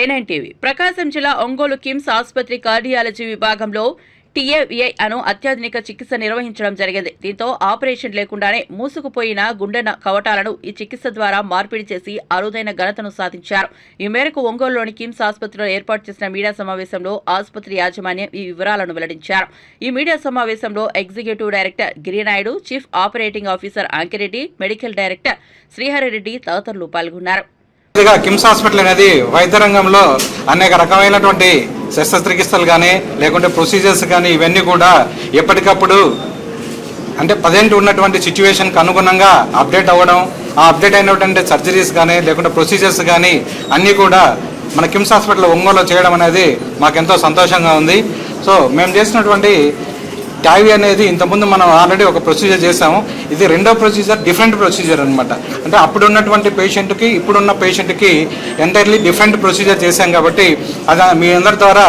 Welcome TV ప్రకాశం జిల్లా ఒంగోలు కిమ్స్ ఆసుపత్రి cardiology విభాగంలో టీఏవిఐ అను అత్యాధునిక చికిత్స నిర్వహించడం జరిగింది. దీంతో ఆపరేషన్ లేకుండానే మూసుకుపోయిన గుండె కవటాలను ఈ చికిత్స ద్వారా మార్పిడి చేసి అరుదైన ఘనతను సాధించారు. ఈ మేరకు ఒంగోలులోని కిమ్స్ ఆసుపత్రిలో ఏర్పాటు చేసిన మీడియా సమావేశంలో ఆసుపత్రి యాజమాన్యం ఈ వివరాలను వెల్లడించారు. ఈ మీడియా సమావేశంలో executive director Giri Naidu chief operating officer Anki Reddy medical director Srihari Reddy తదితరులు పాల్గొన్నారు. పూర్తిగా కిమ్స్ హాస్పిటల్ అనేది వైద్య రంగంలో అనేక రకమైనటువంటి శస్త్రచికిత్సలు కానీ లేకుంటే ప్రొసీజర్స్ కానీ ఇవన్నీ కూడా ఎప్పటికప్పుడు అంటే ప్రజెంట్ ఉన్నటువంటి సిచ్యువేషన్కి అనుగుణంగా అప్డేట్ అవ్వడం ఆ అప్డేట్ అయినటువంటి సర్జరీస్ కానీ లేకుంటే ప్రొసీజర్స్ కానీ అన్నీ కూడా మన కిమ్స్ హాస్పిటల్ ఒంగోలు చేయడం అనేది మాకెంతో సంతోషంగా ఉంది. సో మేము చేసినటువంటి ట్యాగ్ అనేది ఇంతకుముందు మనం ఆల్రెడీ ఒక ప్రొసీజర్ చేసాము ఇది రెండో ప్రొసీజర్ డిఫరెంట్ ప్రొసీజర్ అనమాట అంటే అప్పుడు ఉన్నటువంటి పేషెంట్కి ఇప్పుడున్న పేషెంట్కి ఎంటైర్లీ డిఫరెంట్ ప్రొసీజర్ చేశాం కాబట్టి అది మీ అందరి ద్వారా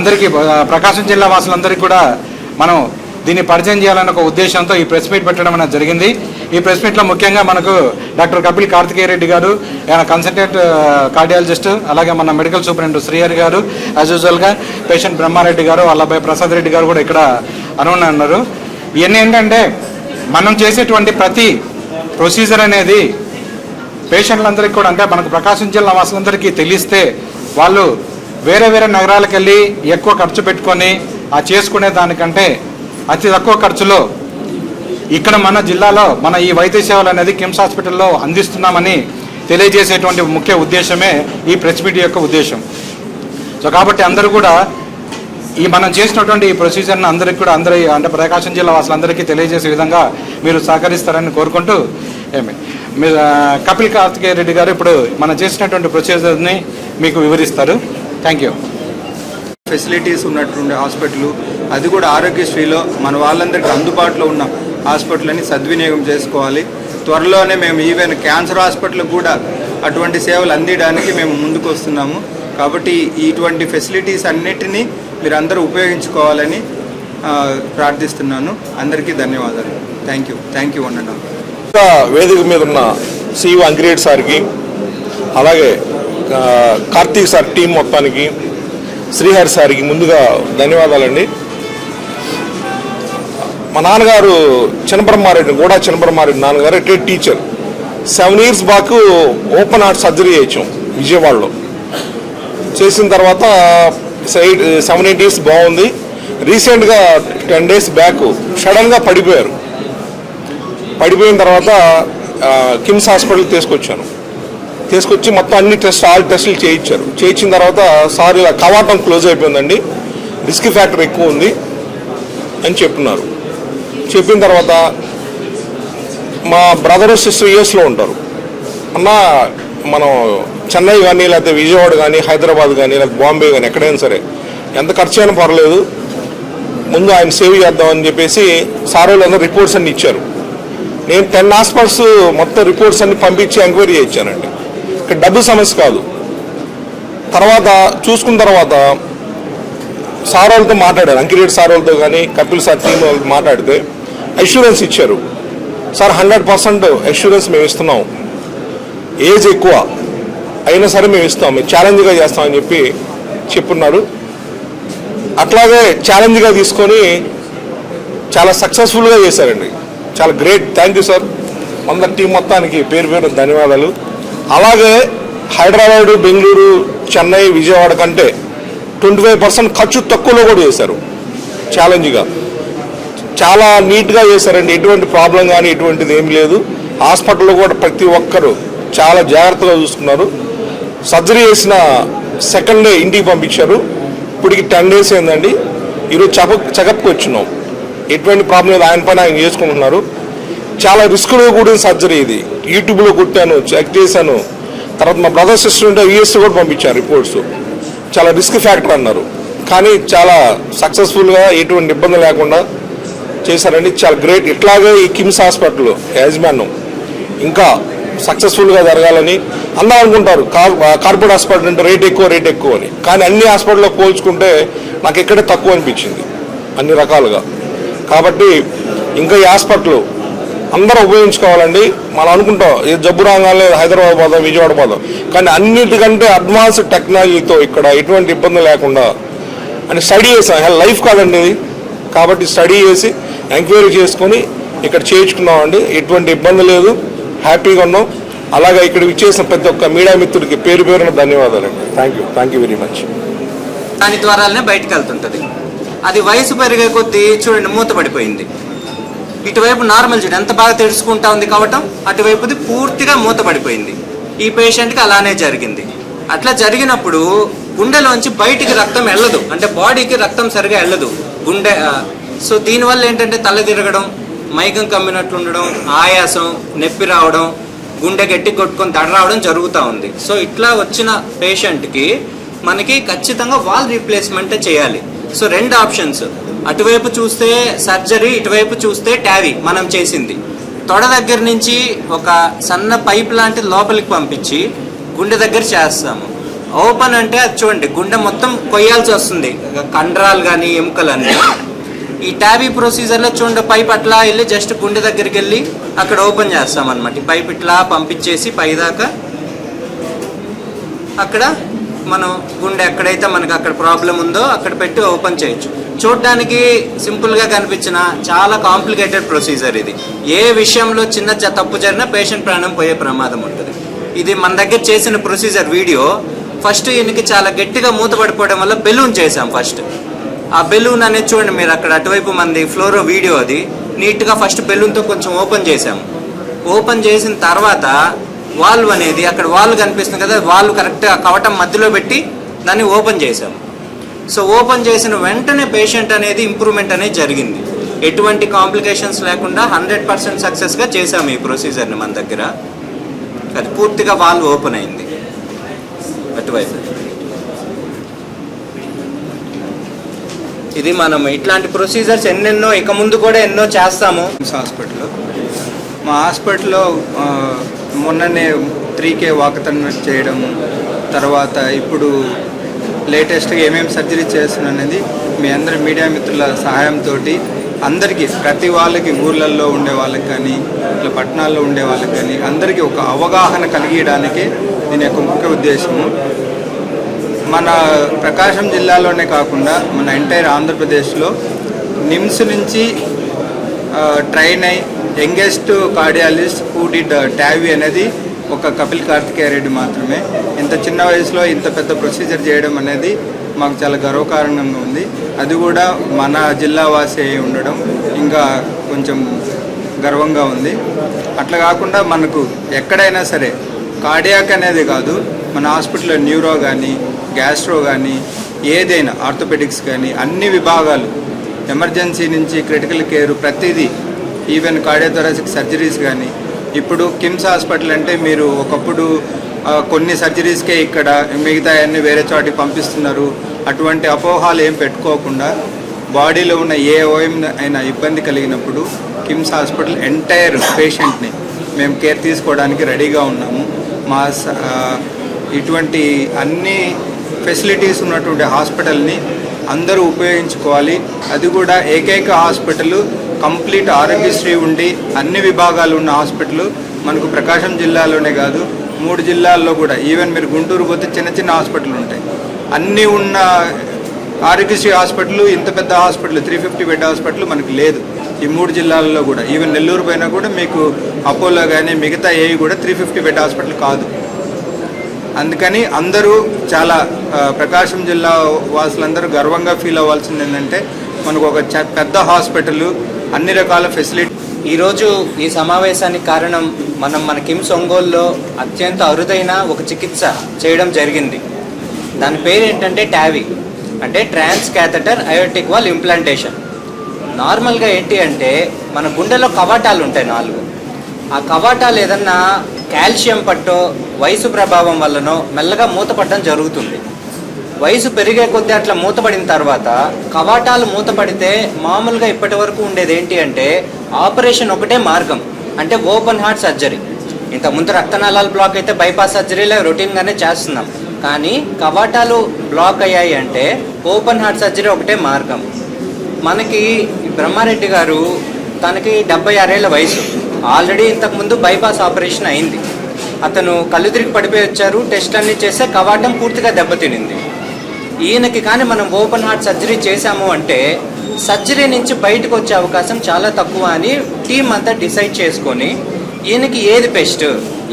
అందరికీ ప్రకాశం జిల్లా వాసులందరికీ కూడా మనం దీన్ని పరిచయం చేయాలన్న ఒక ఉద్దేశంతో ఈ ప్రెస్ మీట్ పెట్టడం అనేది జరిగింది. ఈ ప్రెస్ మీట్లో ముఖ్యంగా మనకు డాక్టర్ కపిల్ కార్తికేయ రెడ్డి గారు ఆయన కన్సల్టెంట్ కార్డియాలజిస్ట్ అలాగే మన మెడికల్ సూపరింటెండెంట్ శ్రీహరి గారు యాజ్ యూజువల్గా పేషెంట్ బ్రహ్మారెడ్డి గారు వాళ్ళ ప్రసాద్ రెడ్డి గారు కూడా ఇక్కడ అరుణ్ అన్నారు. ఇవన్నీ ఏంటంటే మనం చేసేటువంటి ప్రతి ప్రొసీజర్ అనేది పేషెంట్లందరికీ కూడా అంటే మనకు ప్రకాశం జిల్లా వాసులందరికీ తెలిస్తే వాళ్ళు వేరే వేరే నగరాలకు వెళ్ళి ఎక్కువ ఖర్చు పెట్టుకొని ఆ చేసుకునే దానికంటే అతి తక్కువ ఖర్చులో ఇక్కడ మన జిల్లాలో మన ఈ వైద్య సేవలు అనేది కిమ్స్ హాస్పిటల్లో అందిస్తున్నామని తెలియజేసేటువంటి ముఖ్య ఉద్దేశమే ఈ ప్రెస్ మీట్ యొక్క ఉద్దేశం. సో కాబట్టి అందరూ కూడా ఈ మనం చేసినటువంటి ఈ ప్రొసీజర్ని అందరికీ కూడా అందరి అంటే ప్రకాశం జిల్లా వాసులందరికీ తెలియజేసే విధంగా మీరు సహకరిస్తారని కోరుకుంటూ ఏమి మీరు కపిల్ కార్తికేయ రెడ్డి గారు ఇప్పుడు మనం చేసినటువంటి ప్రొసీజర్ని మీకు వివరిస్తారు. థ్యాంక్ యూ ఫెసిలిటీస్ ఉన్నటువంటి హాస్పిటల్ అది కూడా ఆరోగ్యశ్రీలో మన వాళ్ళందరికీ అందుబాటులో ఉన్న హాస్పిటల్ని సద్వినియోగం చేసుకోవాలి. త్వరలోనే మేము ఈవెన్ క్యాన్సర్ హాస్పిటల్ కూడా అటువంటి సేవలు అందించడానికి మేము ముందుకు వస్తున్నాము కాబట్టి ఇటువంటి ఫెసిలిటీస్ అన్నిటినీ మీరు అందరూ ఉపయోగించుకోవాలని ప్రార్థిస్తున్నాను. అందరికీ ధన్యవాదాలు. థ్యాంక్ యూ థ్యాంక్ యూ అన్న ఇంకా వేదిక మీద ఉన్న సిఇఓ అంకిరెడ్డి సార్కి అలాగే కార్తీక్ సార్ టీం మొత్తానికి శ్రీహరి సార్కి ముందుగా ధన్యవాదాలండి. మా నాన్నగారు చిన్నబ్రహ్మారెడ్డి కూడా చిన్నబ్రహ్మారెడ్డి నాన్నగారు retired teacher. Seven years back open heart surgery చేయించాం విజయవాడలో. చేసిన తర్వాత ఎయిట్ సెవెన్ ఎయిట్ డేస్ బాగుంది. రీసెంట్గా టెన్ డేస్ బ్యాక్ సడన్గా పడిపోయారు. పడిపోయిన తర్వాత కిమ్స్ హాస్పిటల్ తీసుకొచ్చాను. తీసుకొచ్చి మొత్తం అన్ని టెస్ట్ ఆల్ టెస్టులు చేయించారు. చేయించిన తర్వాత సార్ ఇలా కవాటం క్లోజ్ అయిపోయిందండి. రిస్క్ ఫ్యాక్టర్ ఎక్కువ ఉంది. అని చెప్తున్నారు చెప్పిన తర్వాత మా బ్రదర్ సిస్టర్ యూఎస్లో ఉంటారు. అన్న మనం చెన్నై కానీ లేకపోతే విజయవాడ కానీ హైదరాబాద్ కానీ లేకపోతే బాంబే కానీ ఎక్కడైనా సరే ఎంత ఖర్చు అయినా పర్లేదు. ముందు ఆయన సేవ్ చేద్దామని చెప్పేసి సార్ వాళ్ళందరూ రిపోర్ట్స్ అన్ని ఇచ్చారు. నేను టెన్ హాస్పిటల్స్ మొత్తం రిపోర్ట్స్ అన్ని పంపించి ఎంక్వైరీ చేయించానండి. ఇక్కడ డబ్బు సమస్య కాదు. తర్వాత చూసుకున్న తర్వాత సార్ వాళ్ళతో మాట్లాడారు. అంకిరెడ్డి సార్ వాళ్ళతో కానీ కపిల్ సార్ టీం వాళ్ళతో మాట్లాడితే అష్యూరెన్స్ ఇచ్చారు. సార్ హండ్రెడ్ పర్సెంట్ అష్యూరెన్స్ మేము ఇస్తున్నాం. ఏజ్ ఎక్కువ అయినా సరే మేము ఇస్తాం మేము ఛాలెంజ్గా చేస్తామని చెప్పి చెప్పున్నారు అట్లాగే ఛాలెంజ్గా తీసుకొని చాలా సక్సెస్ఫుల్గా చేశారండి. చాలా గ్రేట్ థ్యాంక్ యూ సార్ మన టీం మొత్తానికి పేరు పేరు ధన్యవాదాలు. అలాగే హైదరాబాదు బెంగళూరు చెన్నై విజయవాడ కంటే ట్వంటీ ఫైవ్ పర్సెంట్ ఖర్చు తక్కువలో కూడా చేశారు. ఛాలెంజ్గా చాలా నీట్గా చేశారండి. ఎటువంటి ప్రాబ్లం కానీ ఎటువంటిది ఏం లేదు. హాస్పిటల్లో కూడా ప్రతి ఒక్కరు చాలా జాగ్రత్తగా చూసుకున్నారు. సర్జరీ చేసిన సెకండ్ డే ఇంటికి పంపించారు. ఇప్పటికి టెన్ డేస్ ఏందండి ఈరోజు చెకప్ చెకప్కి వచ్చినాం. ఎటువంటి ప్రాబ్లం లేదు. ఆయన పైన ఆయన చేసుకుంటున్నారు. చాలా రిస్క్లో కూడిన సర్జరీ ఇది. యూట్యూబ్లో కొట్టాను చెక్ చేశాను. తర్వాత మా బ్రదర్ సిస్టర్ ఉంటే యూఎస్ కూడా పంపించారు రిపోర్ట్స్ చాలా రిస్క్ ఫ్యాక్టర్ అన్నారు. కానీ చాలా సక్సెస్ఫుల్గా ఎటువంటి ఇబ్బంది లేకుండా చేశారండి. చాలా గ్రేట్ ఇట్లాగే ఈ కిమ్స్ హాస్పిటల్ యాజమాన్యం. ఇంకా సక్సెస్ఫుల్గా జరగాలని అందరూ అనుకుంటారు. కార్ కార్పొరేట్ హాస్పిటల్ అంటే రేట్ ఎక్కువ రేట్ ఎక్కువ అని. కానీ అన్ని హాస్పిటల్లో పోల్చుకుంటే నాకు ఇక్కడే తక్కువ అనిపించింది. అన్ని రకాలుగా. కాబట్టి ఇంకా ఈ హాస్పిటల్ అందరూ ఉపయోగించుకోవాలండి. మనం అనుకుంటాం ఏ జబ్బు రాగానే హైదరాబాద్ పోదాం విజయవాడ పోదాం. కానీ అన్నిటికంటే అడ్వాన్స్ టెక్నాలజీతో ఇక్కడ ఎటువంటి ఇబ్బంది లేకుండా అని స్టడీ చేసాం. హెల్ లైఫ్ కాదండి ఇది. కాబట్టి స్టడీ చేసి ఎంక్వైరీ చేసుకొని ఇక్కడ చేయించుకున్నామండి ఎటువంటి ఇబ్బంది లేదు. హ్యాపీగా ఉన్నాం. అలాగే ఇక్కడ విచ్చేసిన ప్రతి ఒక్క మీడియా మిత్రుడికి పేరు పేరున ధన్యవాదాలండి thank you thank you very much దాని ద్వారానే బయటకు వెళ్తుంటుంది. అది వయసు పెరిగే కొద్దీ చూడండి మూత పడిపోయింది. ఇటువైపు నార్మల్ చూడండి ఎంత బాగా తెలుసుకుంటా ఉంది కావటం అటువైపుది పూర్తిగా మూత పడిపోయింది. ఈ పేషెంట్కి అలానే జరిగింది. అట్లా జరిగినప్పుడు గుండెలోంచి బయటికి రక్తం వెళ్ళదు. అంటే బాడీకి రక్తం సరిగా వెళ్ళదు. గుండె సో దీనివల్ల ఏంటంటే తల తిరగడం మైకం కమ్మినట్లు ఉండడం ఆయాసం నొప్పి రావడం గుండె గట్టి కొట్టుకొని దడ రావడం జరుగుతూ ఉంది. సో ఇట్లా వచ్చిన పేషెంట్కి మనకి ఖచ్చితంగా వాల్ రీప్లేస్మెంటే చేయాలి. సో రెండు ఆప్షన్స్. అటువైపు చూస్తే సర్జరీ ఇటువైపు చూస్తే ట్యావీ మనం చేసింది. తొడ దగ్గర నుంచి ఒక సన్న పైప్ లాంటిది లోపలికి పంపించి గుండె దగ్గర చేస్తాము. ఓపెన్ అంటే అది చూడండి గుండె మొత్తం కొయ్యాల్సి వస్తుంది. కండరాలు కానీ ఎముకలు అన్నీ. ఈ ట్యాబీ ప్రొసీజర్లో చూడండి పైప్ అట్లా వెళ్ళి జస్ట్ గుండె దగ్గరికి వెళ్ళి అక్కడ ఓపెన్ చేస్తాం అనమాట ఈ పైప్ ఇట్లా పంపించేసి పైదాకా అక్కడ మనం గుండె ఎక్కడైతే మనకు అక్కడ ప్రాబ్లం ఉందో అక్కడ పెట్టి ఓపెన్ చేయొచ్చు. చూడడానికి సింపుల్గా కనిపించిన చాలా కాంప్లికేటెడ్ ప్రొసీజర్ ఇది. ఏ విషయంలో చిన్న చ- తప్పు జరిగినా పేషెంట్ ప్రాణం పోయే ప్రమాదం ఉంటుంది. ఇది మన దగ్గర చేసిన ప్రొసీజర్ వీడియో. ఫస్ట్ ఈయనకి చాలా గట్టిగా మూత పడిపోవడం వల్ల బెలూన్ చేసాం ఫస్ట్. ఆ బెలూన్ అనేది చూడండి మీరు అక్కడ అటువైపు మంది ఫ్లోరో వీడియో అది. నీట్గా ఫస్ట్ బెలూన్తో కొంచెం ఓపెన్ చేసాము ఓపెన్ చేసిన తర్వాత వాల్వ్ అనేది అక్కడ వాల్వ్ కనిపిస్తుంది కదా వాల్వ్ కరెక్ట్గా కవటం మధ్యలో పెట్టి దాన్ని ఓపెన్ చేసాము సో ఓపెన్ చేసిన వెంటనే పేషెంట్ అనేది ఇంప్రూవ్మెంట్ అనేది జరిగింది. ఎటువంటి కాంప్లికేషన్స్ లేకుండా హండ్రెడ్ పర్సెంట్ సక్సెస్గా చేసాము ఈ ప్రొసీజర్ని మన దగ్గర. అది పూర్తిగా వాల్వ్ ఓపెన్ అయింది. అటువైపు. ఇది మనం ఇట్లాంటి ప్రొసీజర్స్ ఎన్నెన్నో ఇక ముందు కూడా ఎన్నో చేస్తాము. హాస్పిటల్లో మా హాస్పిటల్లో మొన్ననే త్రీ కే వాకథన్ చేయడం తర్వాత ఇప్పుడు లేటెస్ట్గా ఏమేమి సర్జరీ చేస్తున్నా అనేది మీ అందరి మీడియా మిత్రుల సహాయంతో అందరికీ ప్రతి వాళ్ళకి ఊర్లలో ఉండే వాళ్ళకి కానీ ఇట్లా పట్టణాల్లో ఉండే వాళ్ళకి కానీ అందరికీ ఒక అవగాహన కలిగించడానికే దీని యొక్క ముఖ్య ఉద్దేశము. మన ప్రకాశం జిల్లాలోనే కాకుండా మన ఎంటైర్ ఆంధ్రప్రదేశ్లో నిమ్స్ నుంచి ట్రైన్ అయి youngest cardiologist who did TAVI అనేది ఒక కపిల్ కార్తికేయ రెడ్డి మాత్రమే. ఇంత చిన్న వయసులో ఇంత పెద్ద ప్రొసీజర్ చేయడం అనేది మాకు చాలా గర్వకారణంగా ఉంది. అది కూడా మన జిల్లా వాసి అయి ఉండడం ఇంకా కొంచెం గర్వంగా ఉంది. అట్లా కాకుండా మనకు ఎక్కడైనా సరే కార్డియాక్ అనేది కాదు మన హాస్పిటల్లో న్యూరో కానీ గ్యాస్ట్రో కానీ ఏదైనా ఆర్థోపెడిక్స్ కానీ అన్ని విభాగాలు ఎమర్జెన్సీ నుంచి క్రిటికల్ కేర్ ప్రతిదీ ఈవెన్ కార్డియోథొరాసిక్ సర్జరీస్ కానీ ఇప్పుడు కిమ్స్ హాస్పిటల్ అంటే మీరు ఒకప్పుడు కొన్ని సర్జరీస్కే ఇక్కడ మిగతా అన్ని వేరే చోటికి పంపిస్తున్నారు. అటువంటి అపోహాలు ఏం పెట్టుకోకుండా బాడీలో ఉన్న ఏ ఓఎం అయినా ఇబ్బంది కలిగినప్పుడు కిమ్స్ హాస్పిటల్ ఎంటైర్ పేషెంట్ని మేము కేర్ తీసుకోవడానికి రెడీగా ఉన్నాము. మా స- ఇటువంటి అన్ని ఫెసిలిటీస్ ఉన్నటువంటి హాస్పిటల్ని అందరూ ఉపయోగించుకోవాలి. అది కూడా ఏకైక హాస్పిటల్ కంప్లీట్ ఆరోగ్యశ్రీ ఉండి అన్ని విభాగాలు ఉన్న హాస్పిటల్ మనకు ప్రకాశం జిల్లాలోనే కాదు మూడు జిల్లాల్లో కూడా. ఈవెన్ మీరు గుంటూరు పోతే చిన్న చిన్న హాస్పిటల్ ఉంటాయి. అన్నీ ఉన్న ఆరోగ్యశ్రీ హాస్పిటల్ ఇంత పెద్ద hospital three fifty bed hospital మనకు లేదు. ఈ మూడు జిల్లాల్లో కూడా. ఈవెన్ నెల్లూరు పోయినా కూడా మీకు అపోలో కానీ మిగతా ఏవి కూడా త్రీ ఫిఫ్టీ బెడ్ హాస్పిటల్ కాదు. అందుకని అందరూ చాలా ప్రకాశం జిల్లా వాసులందరూ గర్వంగా ఫీల్ అవ్వాల్సింది ఏంటంటే మనకు ఒక చ- పెద్ద హాస్పిటల్ అన్ని రకాల ఫెసిలిటీ ఈరోజు ఈ సమావేశానికి కారణం మనం మన కిమ్స్ ఒంగోలులో అత్యంత అరుదైన ఒక చికిత్స చేయడం జరిగింది. దాని పేరు ఏంటంటే ట్యావి. అంటే trans catheter aortic valve implantation. నార్మల్గా ఏంటి అంటే మన గుండెలో కవాటాలు ఉంటాయి నాలుగు. ఆ కవాటాలు ఏదన్నా కాల్షియం పట్టో వయసు ప్రభావం వల్లనో మెల్లగా మూతపడడం జరుగుతుంది. వయసు పెరిగే కొద్దీ అట్లా మూతపడిన తర్వాత కవాటాలు మూతపడితే మామూలుగా ఇప్పటి వరకు ఉండేది ఏంటి అంటే ఆపరేషన్ ఒకటే మార్గం అంటే ఓపెన్ హార్ట్ సర్జరీ. ఇంత ముందు రక్తనాళాలు బ్లాక్ అయితే బైపాస్ సర్జరీలో రొటీన్గానే చేస్తున్నాం. కానీ కవాటాలు బ్లాక్ అయ్యాయి అంటే ఓపెన్ హార్ట్ సర్జరీ ఒకటే మార్గం. మనకి బ్రహ్మారెడ్డి గారు తనకి డెబ్బై ఆరేళ్ళ వయసు. ఆల్రెడీ ఇంతకుముందు బైపాస్ ఆపరేషన్ అయింది. అతను కళ్ళు తిరిగి పడిపోయి వచ్చారు. టెస్ట్ అన్ని చేస్తే కవాటం పూర్తిగా దెబ్బతినింది. ఈయనకి కానీ మనం ఓపెన్ హార్ట్ సర్జరీ చేశాము అంటే సర్జరీ నుంచి బయటకు వచ్చే అవకాశం చాలా తక్కువ అని టీం అంతా డిసైడ్ చేసుకొని ఈయనకి ఏది బెస్ట్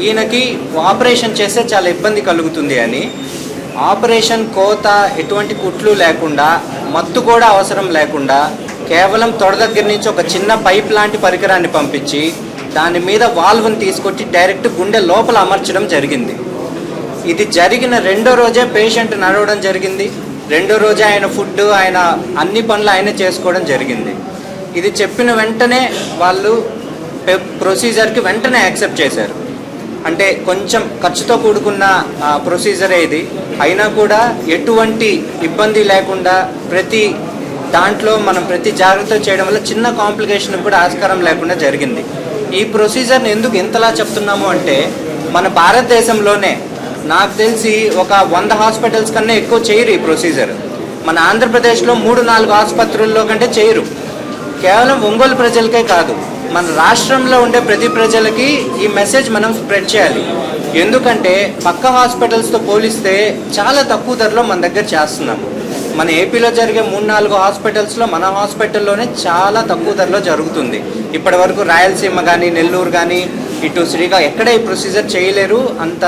ఈయనకి ఆపరేషన్ చేస్తే చాలా ఇబ్బంది కలుగుతుంది అని ఆపరేషన్ కోత ఎటువంటి కుట్లు లేకుండా మత్తు కూడా అవసరం లేకుండా కేవలం తొడ దగ్గర నుంచి ఒక చిన్న పైప్ లాంటి పరికరాన్ని పంపించి దాని మీద వాల్వ్ని తీసుకొచ్చి డైరెక్ట్ గుండె లోపల అమర్చడం జరిగింది. ఇది జరిగిన రెండో రోజే పేషెంట్ నడవడం జరిగింది. రెండో రోజే ఆయన ఫుడ్ ఆయన అన్ని పనులు ఆయన చేసుకోవడం జరిగింది. ఇది చెప్పిన వెంటనే వాళ్ళు పె- ప్రొసీజర్కి వెంటనే యాక్సెప్ట్ చేశారు. అంటే కొంచెం ఖర్చుతో కూడుకున్న ప్రొసీజరే ఇది. అయినా కూడా ఎటువంటి ఇబ్బంది లేకుండా ప్రతి దాంట్లో మనం ప్రతి జాగ్రత్త చేయడం వల్ల చిన్న కాంప్లికేషన్ కూడా ఆస్కారం లేకుండా జరిగింది. ఈ ప్రొసీజర్ని ఎందుకు ఇంతలా చెప్తున్నాము అంటే మన భారతదేశంలోనే నాకు తెలిసి ఒక వంద హాస్పిటల్స్ కన్నా ఎక్కువ చేయరు ఈ ప్రొసీజర్. మన ఆంధ్రప్రదేశ్లో మూడు నాలుగు ఆసుపత్రుల్లో కంటే చేయరు. కేవలం ఒంగోలు ప్రజలకే కాదు మన రాష్ట్రంలో ఉండే ప్రతి ప్రజలకి ఈ మెసేజ్ మనం స్ప్రెడ్ చేయాలి. ఎందుకంటే పక్క హాస్పిటల్స్తో పోలిస్తే చాలా తక్కువ ధరలో మన దగ్గర చేస్తున్నాము. మన ఏపీలో జరిగే మూడు నాలుగు హాస్పిటల్స్లో మన హాస్పిటల్లోనే చాలా తక్కువ ధరలో జరుగుతుంది. ఇప్పటి వరకు రాయలసీమ కానీ నెల్లూరు కానీ ఇటు శ్రీగా ఎక్కడ ఈ ప్రొసీజర్ చేయలేరు. అంత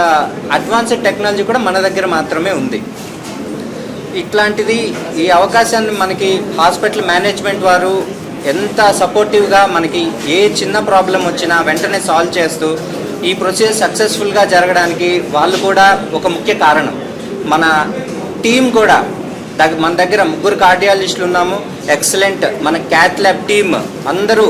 అడ్వాన్స్డ్ టెక్నాలజీ కూడా మన దగ్గర మాత్రమే ఉంది. ఇట్లాంటిది ఈ అవకాశాన్ని మనకి హాస్పిటల్ మేనేజ్మెంట్ వారు ఎంత సపోర్టివ్గా మనకి ఏ చిన్న ప్రాబ్లం వచ్చినా వెంటనే సాల్వ్ చేస్తూ ఈ ప్రొసీజర్ సక్సెస్ఫుల్గా జరగడానికి వాళ్ళు కూడా ఒక ముఖ్య కారణం. మన టీం కూడా మన దగ్గర ముగ్గురు కార్డియాలజిస్టులు ఉన్నాము. ఎక్సలెంట్ మన క్యాత్ ల్యాబ్ టీమ్ అందరూ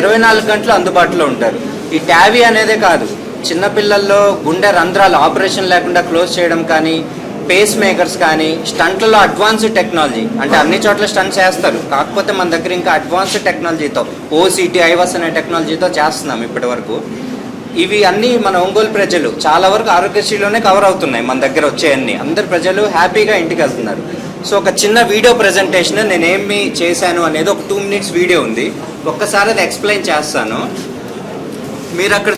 ఇరవై నాలుగు గంటలు అందుబాటులో ఉంటారు. ఈ ట్యావీ అనేదే కాదు. చిన్నపిల్లల్లో గుండె రంధ్రాలు ఆపరేషన్ లేకుండా క్లోజ్ చేయడం కానీ పేస్ మేకర్స్ కానీ స్టంట్లలో అడ్వాన్స్డ్ టెక్నాలజీ అంటే అన్ని చోట్ల స్టంట్స్ చేస్తారు. కాకపోతే మన దగ్గర ఇంకా అడ్వాన్స్డ్ టెక్నాలజీతో ఓసీటీ ఐవస్ అనే టెక్నాలజీతో చేస్తున్నాం ఇప్పటి వరకు ఇవి అన్నీ మన ఒంగోలు ప్రజలు చాలా వరకు ఆరోగ్యశ్రీలోనే కవర్ అవుతున్నాయి మన దగ్గర వచ్చేయన్నీ అందరు ప్రజలు హ్యాపీగా ఇంటికి వెళ్తున్నారు. సో ఒక చిన్న వీడియో ప్రజెంటేషన్ నేనేమి చేశాను అనేది ఒక టూ మినిట్స్ వీడియో ఉంది. ఒక్కసారి అది ఎక్స్ప్లెయిన్ చేస్తాను. మీరు అక్కడ